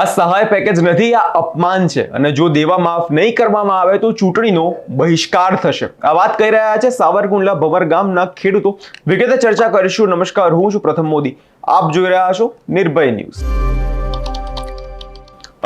આ સહાય પેકેજ નથી, આ અપમાન છે. અને જો દેવા માફ નહીં કરવામાં આવે તો ચૂંટણીનો બહિષ્કાર થશે. આ વાત કહી રહ્યા છે સાવરકુંડલા ભવર ગામના ખેડૂતો. વિગતે ચર્ચા કરીશું. નમસ્કાર, હું છું પ્રથમ મોદી. આપ જોઈ રહ્યા છો નિર્ભય ન્યૂઝ.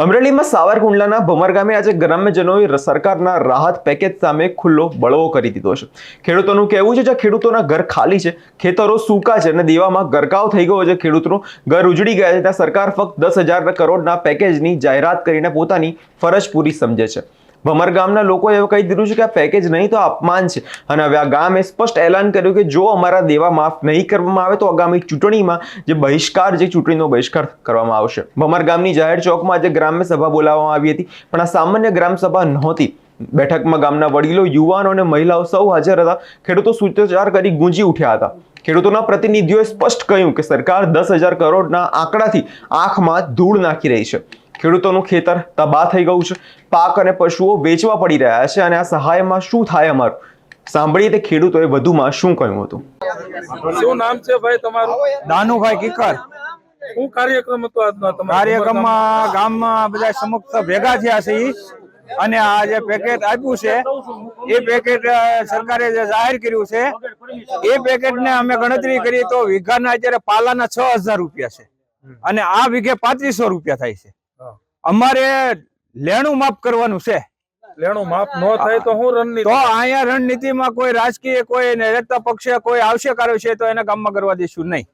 અમરેલીમાં સાવરકુંડલાના ભમર ગામે આજે ગ્રામ્યજનોએ સરકારના રાહત પેકેજ સામે ખુલ્લો બળવો કરી દીધો છે. ખેડૂતોનું કહેવું છે જે ખેડૂતોના ઘર ખાલી છે, ખેતરો સૂકા છે અને દેવામાં ગરકાવ થઈ ગયો છે ખેડૂતોનો. ઘર ઉજળી ગયા છે ત્યાં સરકાર ફક્ત દસ હજાર કરોડના પેકેજની જાહેરાત કરીને પોતાની ફરજ પૂરી સમજે છે. ભમર ગામના લોકોએ એવું કહી દીધું છે કે આ પેકેજ નહીં તો અપમાન છે. અને હવે આ ગામે સ્પષ્ટ એલાન કર્યું કે જો અમારા દેવા માફ નહીં કરવામાં આવે તો આગામી ચૂંટણીમાં જે બહિષ્કાર જે ચૂંટણીનો બહિષ્કાર કરવામાં આવશે. ભમર ગામની જાહેર ચોકમાં આજે ગ્રામ્ય સભા બોલાવવામાં આવી હતી, પણ આ સામાન્ય ગ્રામ સભા નહોતી. બેઠકમાં ગામના વડીલો, યુવાનો અને મહિલાઓ સૌ હાજર હતા. ખેડૂતો સૂત્રોચ્ચાર કરી ગુંજી ઉઠ્યા હતા. ખેડૂતોના પ્રતિનિધિઓએ સ્પષ્ટ કહ્યું કે સરકાર દસ હજાર કરોડના આંકડાથી આંખમાં ધૂળ નાખી રહી છે. ખેડૂતોનું ખેતર તબાહ થઈ ગયું છે. પાક અને પશુઓ વેચવા પડી રહ્યા છે અને આ સહાયમાં શું થાય અમારું? સાંભળીએ તે ખેડૂતોએ વધુમાં શું કહ્યું હતું? શું નામ છે ભાઈ તમારું? દાનુભાઈ કિકર. શું કાર્યક્રમ હતો આજનો તમારો? કાર્યક્રમમાં ગામમાં બધા સમક્ષ ભેગા થયા છે અને આ જે પેકેટ આપ્યું છે એ પેકેટ સરકારે જે જાહેર કર્યું છે એ પેકેટ ને અમે ગણતરી કરી તો વીઘાના અત્યારે પાલાના છ હજાર રૂપિયા છે. અને આ વીઘે પાંત્રીસો રૂપિયા થાય છે. અમારે લેણું માફ કરવાનું છે. લેણું માફ ન થાય તો હું રણનીતિ તો અહીંયા રણનીતિમાં કોઈ રાજકીય કોઈ રહેતા પક્ષે કોઈ આવશે કરે છે તો એને ગામમાં કરવા દઈશું નહીં.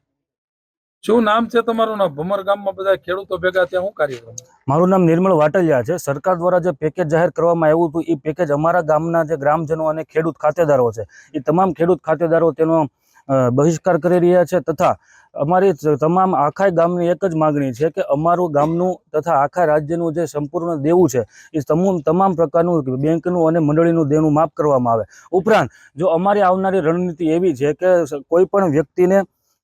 શું નામ છે તમારું? નામ ભમર ગામમાં બધા ખેડૂતો ભેગા ત્યાં શું કાર્યક્રમ મારું નામ નિર્મળ વાટલિયા છે. સરકાર દ્વારા જે પેકેજ જાહેર કરવામાં આવ્યું હતું એ પેકેજ અમારા ગામના જે ગ્રામજનો અને ખેડૂત ખાતેદારો છે એ તમામ ખેડૂત ખાતેદારો તેનો બહિષ્કાર કરી રહ્યા છે તથા અમારી તમામ આખા ગામની એક જ માગણી છે કે અમારું ગામનું તથા આખા રાજ્યનું જે સંપૂર્ણ દેવું છે એ તમામ તમામ પ્રકારનું બેંકનું અને મંડળીનું દેવું માફ કરવામાં આવે. ઉપરાંત જો અમારી આવનારી રણનીતિ એવી છે કે કોઈ પણ વ્યક્તિને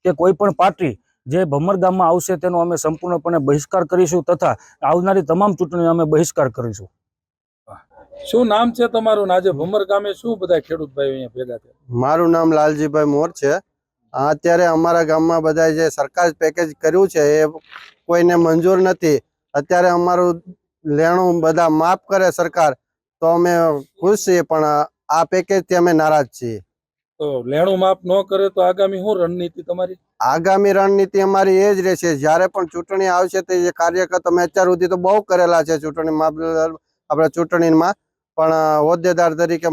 કે કોઈ પણ પાર્ટી જે ભમર ગામમાં આવશે તેનો અમે સંપૂર્ણપણે બહિષ્કાર કરીશું તથા આવનારી તમામ ચૂંટણીઓ અમે બહિષ્કાર કરીશું. શું નામ છે તમારું આજે ભમર ગામે શું બધા ખેડૂત ભાઈઓ અહીંયા ભેગા થયા? મારું નામ લાલજીભાઈ મોર છે. આ અત્યારે અમારા ગામમાં બધા જે સરકાર પેકેજ કર્યું છે એ કોઈને મંજૂર નથી. અત્યારે અમારું લેણું બધા માફ કરે સરકાર તો અમે ખુશ છીએ પણ આ પેકેજથી અમે નારાજ છીએ. તો લેણું માફ ન કરે તો આગામી શું રણનીતિ તમારી? આગામી રણનીતિ અમારી એ જ રહેશે. જ્યારે પણ ચૂંટણી આવશે તે જે કાર્યકર્તા અમે અત્યાર સુધી તો બહુ કરેલા છે ચૂંટણી આપણે ચૂંટણીમાં. પણ હોદ્દેદાર તરીકે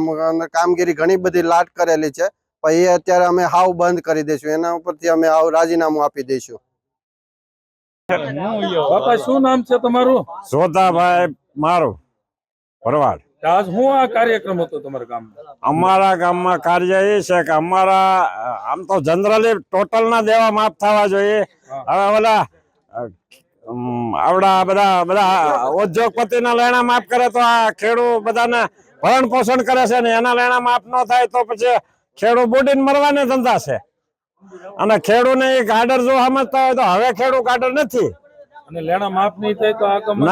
કામગીરી ઘણી બધી લાટ કરેલી છે. પણ એ અત્યારે અમે હાવ બંધ કરી દઈશું. એના ઉપરથી અમે હાવ રાજીનામું આપી દઈશું. બાપા શું નામ છે તમારું? સોતાભાઈ મારું ભરવાડ. આજ હું આ કાર્યક્રમ હતો તમારા ગામમાં? અમારા ગામમાં કાર્ય એ છે કે અમારા આમ તો જનરલી ટોટલ ના દેવા માફ થવા જોઈએ. હવે ઓલા આવડા બધા બધા ઉદ્યોગપતિના લેણા માફ કરે તો આ ખેડૂત બધાને ભરણ પોષણ કરે છે ને એના લેણા માફ ન થાય તો પછી ખેડૂત બોડીને મરવાને ધંધા છે. અને ખેડૂને એ ગાડર જો સમજતા હોય તો હવે ખેડૂત આડર નથી. લેણા માફ નહીં થાય તો તમે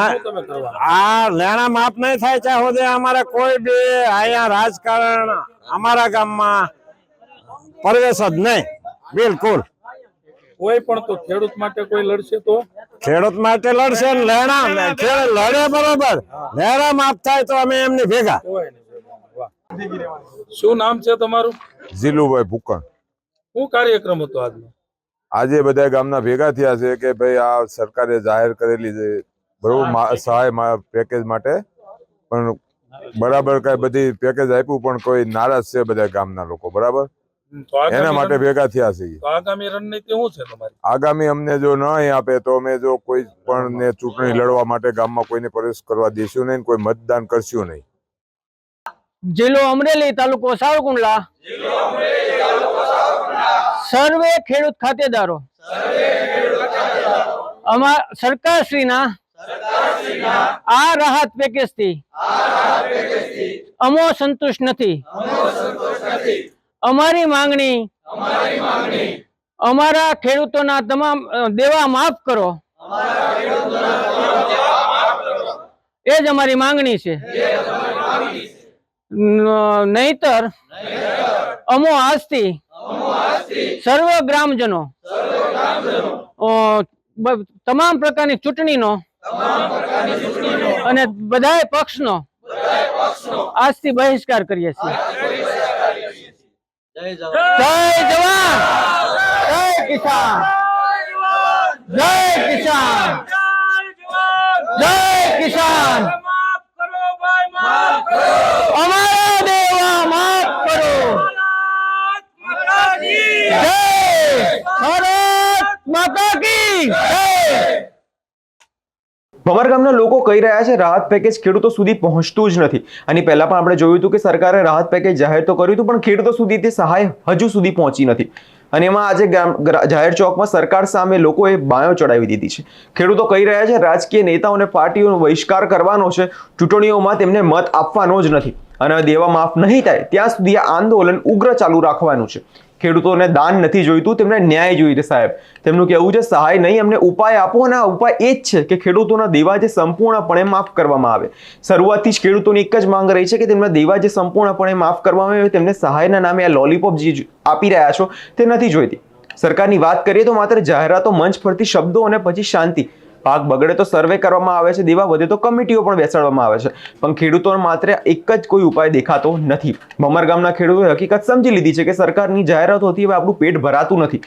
આ લેણા માફ નહીં થાય ત્યાં સુધી અમારે કોઈ બી અહીંયા રાજકારણ અમારા ગામમાં પ્રવેશ જ નહીં. બિલકુલ. કોઈ પણ તો ખેડૂત માટે કોઈ લડશે તો? ખેડૂત માટે લડશે લેણા લડે બરોબર. લેણા માફ થાય તો અમે એમની ભેગા. શું નામ છે તમારું? ઝીલુભાઈ ભૂકણ. શું કાર્યક્રમ હતો આજનો? આજે બધા ગામના ભેગા થયા છે કે ભાઈ આ સરકારે જાહેર કરેલી છે. બરોબર મા- સહાય મા- પેકેજ માટે. પણ બરાબર કઈ બધી પેકેજ આપ્યું પણ કોઈ નારાજ છે બધા ગામના લોકો બરાબર? એના માટે ભેગા થયા છે આગામી રણનીતિ શું છે તમારી? આગામી અમને જો નહીં આપે તો અમે જો કોઈ પણ ને ચૂંટણી લડવા માટે ગામમાં કોઈને પ્રવેશ કરવા દેશું નહીં કોઈ મતદાન કરશું નહીં. જિલ્લો અમરેલી તાલુકો સાવકુંડલા સર્વે ખેડૂત ખાતેદારો. અમા સરકારશ્રીના આ રાહત પેકેજથી અમો સંતુષ્ટ નથી. અમારી માંગણી અમારા ખેડૂતોના તમામ દેવા માફ કરો. એ જ અમારી માંગણી છે. નહીતર અમો આજથી સર્વ ગ્રામજનો. તમામ પ્રકારની ચૂંટણીનો અને બધાય પક્ષનો આજથી બહિષ્કાર કરીએ છીએ. જય જવાન. જય કિસાન. જય કિસાન જય કિસાન અમારા દેવા માફ કરો જય ભારત માતા કી ભમર ગામના લોકો કહી રહ્યા છે, રાહત પેકેજ ખેડૂતો સુધી પહોંચતું જ નથી. અને પહેલા પણ આપણે જોયું હતું કે સરકારે રાહત પેકેજ જાહેર તો કર્યું હતું, પણ ખેડૂતો સુધી તે સહાય હજુ સુધી પહોંચી નથી. અને એમાં આજે જાહેર ચોકમાં સરકાર સામે લોકોએ બાયો ચડાવી દીધી છે. ખેડૂતો કહી રહ્યા છે, રાજકીય નેતાઓ અને પાર્ટીઓનો બહિષ્કાર કરવાનો છે, ચૂંટણીઓમાં તેમને મત આપવાનો જ નથી. અને દેવા માફ નહીં થાય, ત્યાં સુધી આ આંદોલન ઉગ્ર ચાલુ રાખવાનું છે. ખેડૂતોને દાન નથી જોઈતું તેમને ન્યાય જોઈએ સાહેબ. તેમનું કહેવું છે, સહાય નહીં, અમને ઉપાય આપો અને આ ઉપાય એ જ છે કે ખેડૂતોના દેવા જે સંપૂર્ણપણે માફ કરવામાં આવે. શરૂઆતથી જ ખેડૂતોની એક જ માંગ રહી છે કે તેમના દેવા જે સંપૂર્ણપણે માફ કરવામાં આવે, તેમને સહાયના નામે આ લોલીપોપ જે આપી રહ્યા છો, તે નથી જોઈતી. સરકારની વાત કરીએ તો માત્ર જાહેરાતો મંચ પરથી શબ્દો અને પછી શાંતિ. પાક બગડે તો સર્વે કરવામાં આવે છે, દેવા વધે તો કમિટીઓ પણ બેસાડવામાં આવે છે. પણ ખેડૂતોને માત્ર એક જ કોઈ ઉપાય દેખાતો નથી. ભમર ગામના ખેડૂતોએ હકીકત સમજી લીધી છે કે સરકારની જાહેરાતોથી હવે આપણું પેટ ભરાતું નથી.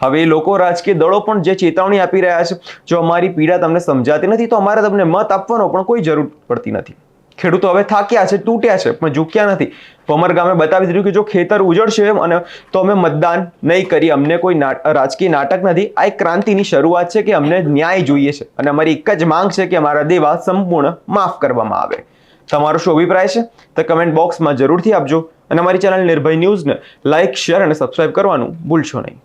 હવે લોકો રાજકીય દળો પણ જે ચેતવણી આપી રહ્યા છે, જો અમારી પીડા તમને સમજાતી નથી, તો અમારે તમને મત આપવાનો પણ કોઈ જરૂર પડતી નથી. ખેડૂતો હવે થાક્યા છે, તૂટ્યા છે, પણ ઝૂક્યા નથી. ભમર ગામે બતાવી દીધું કે જો ખેતર ઉજળશે એમ અને તો અમે મતદાન નહીં કરી અમને કોઈ રાજકીય નાટક નથી. આ એક ક્રાંતિની શરૂઆત છે કે અમને ન્યાય જોઈએ છે અને અમારી એક જ માંગ છે કે અમારા દેવા સંપૂર્ણ માફ કરવામાં આવે. તમારો શું અભિપ્રાય છે? તો કમેન્ટ બોક્સમાં જરૂરથી આપજો અને અમારી ચેનલ નિર્ભય ન્યૂઝને લાઇક શેર અને સબસ્ક્રાઇબ કરવાનું ભૂલશો નહીં.